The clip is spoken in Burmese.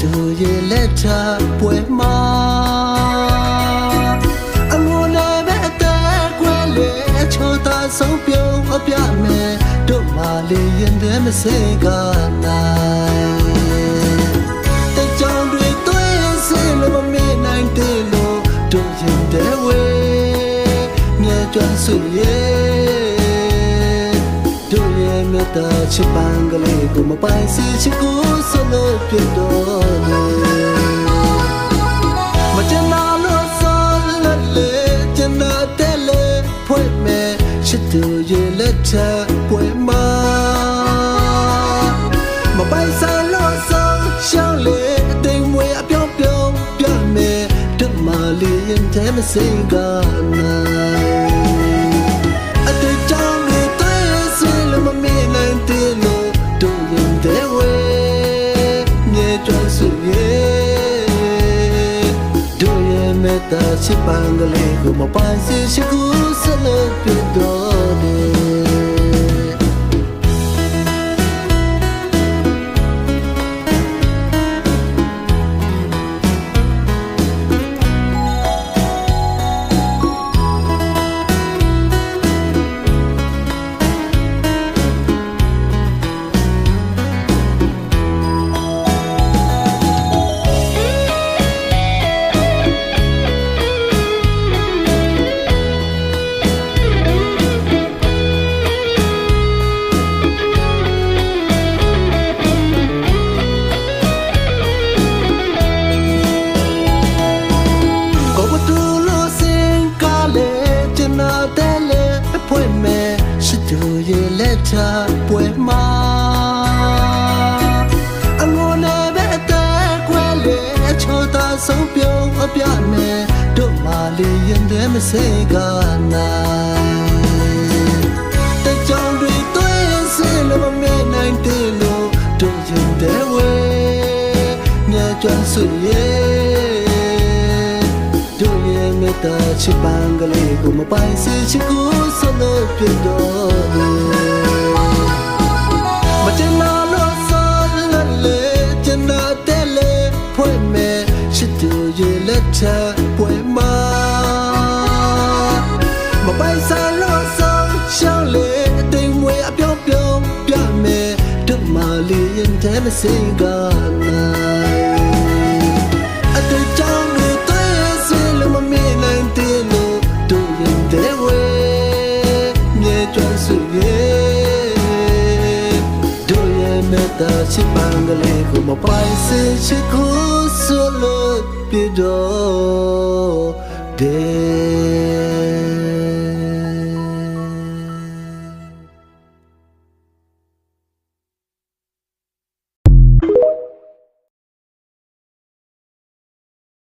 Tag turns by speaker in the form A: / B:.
A: မဲ့ရှိသူရဲ့လက်ချပွဲမှာအငိုလည်းပဲအသက်ကွယ်လေချိုသာဆုံးပြုံးအပြမဲ့တို့မလေးရင်တဲ့မစေကနိုင်တဲ့ကြောင်တွေတွဲစင်လို့မမေ့နိုင်တယ်လို့တို့ရင်တဲ့ဝေမြဲကြွဆွေရဲ့ တို့ရဲ့မြတ်တာချစ်ပန်းကလေးကိုမပိုင်စီချစ်ကိုဆလို့ပြတော့တယ်မချင်နာလို့ဆောလက်လေချင်နာတဲ့လေဖွင့်မဲ့ချစ်သူရဲ့လက်ချပွဲမှာမပိုင်ဆိုင်လို့ဆောရှောင်းလေအတိမ်မွေအပြောင်းပြောင်းပြမယ်ဓမ္မလေးရင်တဲမစင်ကနို မေတ္တာချစ်ပန်းကလေးကိုမပိုင်စီရှိကူဆလို့ပြတော် ရဲ့လက်ချပွဲမှာအငိုနဲ့ပဲအသက်ခွဲလေအချိုသာဆုံးပြုံးအပြမဲ့တို့မလေးရင်တဲ့မစေကနိုင်တဲ့ကြောင်တွေတွဲစင်လို့မမေ့နိုင်တယ်လို့တို့ရင်တဲ့ဝေမြတ်ကြွဆွေရဲ့တို့ လက်ချပွဲမှာမပိုင်ဆိုင်လို့ဆောရှောင်းလေအတိမ်မွေအပြောင်းပြောင်းပြမယ်တို့မလေးရင်တဲမစင်ကနိုင်အတူကြောင့်တွေတွဲစင်လို့မမေ့နိုင်တယ်လို့တို့ရင်တဲ့ဝေမြေကျွမ်းစုရဲ့တို့ရဲ့မေတ္တာချစ်ပန်းကလေးကိုမပိုင်စေချစ်ကို ဆိုလို့ပြတော်တယ်